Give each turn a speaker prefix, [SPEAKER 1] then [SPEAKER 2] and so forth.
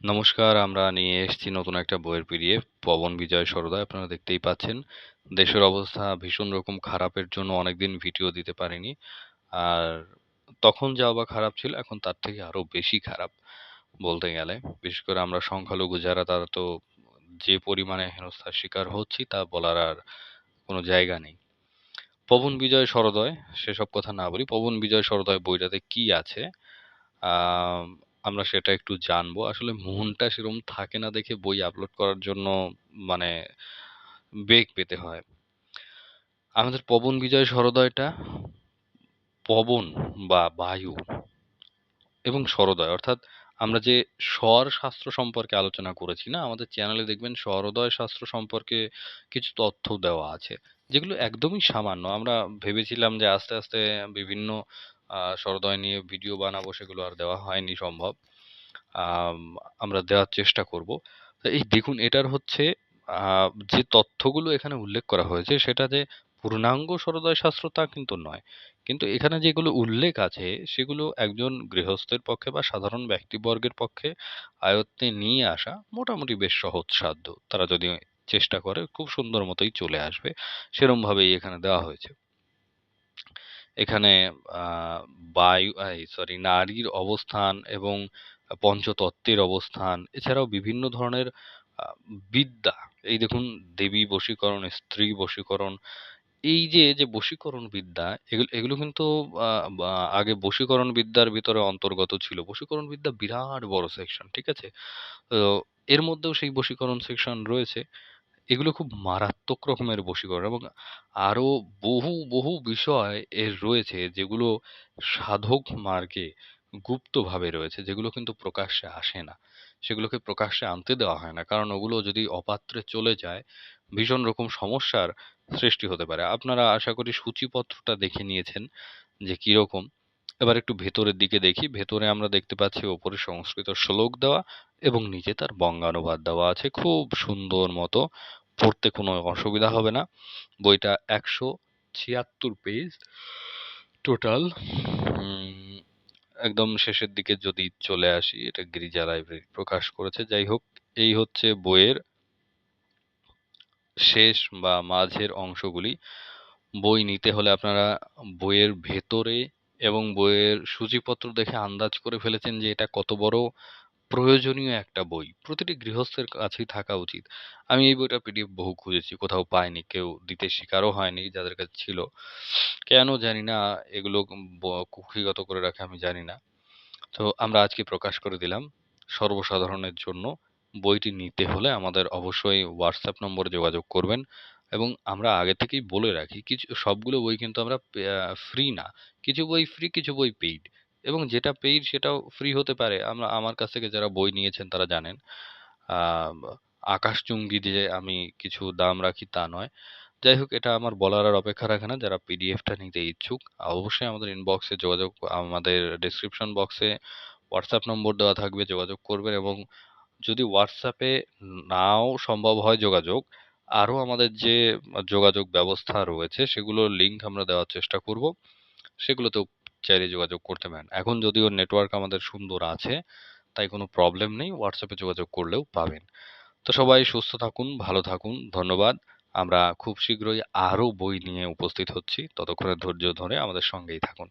[SPEAKER 1] নমস্কার, আমরা নিয়ে এসেছি নতুন একটা বইয়ের পিডিএফ, পবন বিজয় সরোদয় আপনারা দেখতেই পাচ্ছেন। দেশের অবস্থা ভীষণ রকম খারাপের জন্য অনেকদিন ভিডিও দিতে পারিনি। আর তখন যা বা খারাপ ছিল, এখন তার থেকে আরও বেশি খারাপ বলতে গেলে। বিশেষ করে আমরা সংখ্যালঘু যারা, তারা তো যে পরিমাণে হেনস্থার শিকার হচ্ছি, তা বলার আর কোনো জায়গা নেই। পবন বিজয় সরোদয় সেসব কথা না বলি। পবন বিজয় সরোদয় বইটাতে কি আছে? আমরা সেটা একটু জানব। আসলে মনটা সেরকম থাকে না দেখে বই আপলোড করার জন্য মানে বেগ পেতে হয়। আমাদের পবন বিজয় সরোদয়টা পবন বা বায়ু এবং সরোদয় অর্থাৎ আমরা যে স্বর শাস্ত্র সম্পর্কে আলোচনা করেছি না, আমাদের চ্যানেলে দেখবেন সরোদয় শাস্ত্র সম্পর্কে কিছু তথ্য দেওয়া আছে, যেগুলো একদমই সামান্য। আমরা ভেবেছিলাম যে আস্তে আস্তে বিভিন্ন সরোদয় নিয়ে ভিডিও বানাবো সেগুলো আর দেওয়া হয়নি সম্ভব। আম, আমরা দেওয়ার চেষ্টা করব। এই দেখুন এটার হচ্ছে যে তথ্যগুলো এখানে উল্লেখ করা হয়েছে সেটা যে পূর্ণাঙ্গ সরোদয় শাস্ত্র তা কিন্তু নয়। কিন্তু এখানে যেগুলো উল্লেখ আছে সেগুলো একজন গৃহস্থের পক্ষে বা সাধারণ ব্যক্তিবর্গের পক্ষে আয়ত্তে নিয়ে আসা মোটামুটি বেশ সহজসাধ্য তারা যদি চেষ্টা করে খুব সুন্দর মতোই চলে আসবে। সেরম ভাবেই এখানে দেওয়া হয়েছে। এখানে বায়ু সরি নারীর অবস্থান এবং পঞ্চতত্ত্বের অবস্থান, এছাড়াও বিভিন্ন ধরনের বিদ্যা। এই দেখুন, দেবী বশীকরণ, স্ত্রী বশীকরণ, এই যে যে বশীকরণ বিদ্যা, এগুলো এগুলো কিন্তু আগে বশীকরণ বিদ্যার ভিতরে অন্তর্গত ছিল। বশীকরণ বিদ্যা বিরাট বড় সেকশন ঠিক আছে? তো এর মধ্যেও সেই বশীকরণ সেকশন রয়েছে। এগুলো খুব মারাত্মক রকমের বশীকরণ এবং আরও বহু বহু বিষয় এর রয়েছে যেগুলো সাধক মার্গে গুপ্তভাবে রয়েছে, যেগুলো কিন্তু প্রকাশ্যে আসে না। সেগুলোকে প্রকাশ্যে আনতে দেওয়া হয় না, কারণ ওগুলো যদি অপাত্রে চলে যায়, ভীষণ রকম সমস্যার সৃষ্টি হতে পারে। আপনারা আশা করি সূচিপত্রটা দেখে নিয়েছেন যে কীরকম। এবার একটু ভেতরের দিকে দেখি। ভেতরে আমরা দেখতে পাচ্ছি ওপরে সংস্কৃত শ্লোক দেওয়া এবং নিচে তার বঙ্গানুবাদ দেওয়া আছে। খুব সুন্দর মতো পড়তে কোনো অসুবিধা হবে না। বইটা একশো ছিয়াত্তর পেজ টোটাল। একদম শেষের দিকে যদি চলে আসি এটা গিরিজা লাইব্রেরি প্রকাশ করেছে। যাই হোক এই হচ্ছে বইয়ের শেষ বা মাঝের অংশগুলি। বই নিতে হলে আপনারা বইয়ের ভেতরে এবং বইয়ের সূচিপত্র দেখে আন্দাজ করে ফেলেছেন যে এটা কত বড় প্রয়োজনীয় একটা বই। প্রতিটি গৃহস্থের কাছেই থাকা উচিত। আমি এই বইটা পিডিএফ বহু খুঁজেছি, কোথাও পাইনি, কেউ দিতে শিকারও হয়নি যাদের কাছে ছিল। কেন জানি না, এগুলো ব- কুক্ষিগত করে রাখে আমি জানি না। তো আমরা আজকে প্রকাশ করে দিলাম সর্বসাধারণের জন্য। বইটি নিতে হলে আমাদের অবশ্যই হোয়াটসঅ্যাপ নম্বরে যোগাযোগ করবেন এবং আমরা আগে থেকেই বলে রাখি, কিছু, সবগুলো বই কিন্তু আমরা ফ্রি না। কিছু বই ফ্রি কিছু বই পেইড এবং যেটা পেইড সেটাও ফ্রি হতে পারে। আমরা আমার কাছ থেকে যারা বই নিয়েছেন তারা জানেন। আহ, আকাশচুম্বী দিয়ে আমি কিছু দাম রাখি তা নয়। যাই হোক এটা আমার বলার আর অপেক্ষা রাখে না। যারা পিডিএফটা নিতে ইচ্ছুক অবশ্যই আমাদের ইনবক্সে যোগাযোগ আমাদের ডেসক্রিপশন বক্সে হোয়াটসঅ্যাপ নম্বর দেওয়া থাকবে যোগাযোগ করবেন এবং যদি হোয়াটসঅ্যাপে নাও সম্ভব হয় যোগাযোগ আরও আমাদের যে যোগাযোগ ব্যবস্থা রয়েছে সেগুলোর লিংক আমরা দেওয়ার চেষ্টা করব। সেগুলোতেও চাইলে যোগাযোগ করতে পারেন। এখন যদিও নেটওয়ার্ক আমাদের সুন্দর আছে, তাই কোনো প্রবলেম নেই হোয়াটসঅ্যাপে যোগাযোগ করলেও পাবেন। তো সবাই সুস্থ থাকুন, ভালো থাকুন, ধন্যবাদ। আমরা খুব শীঘ্রই আরও বই নিয়ে উপস্থিত হচ্ছি, ততক্ষণে ধৈর্য ধরে আমাদের সঙ্গেই থাকুন।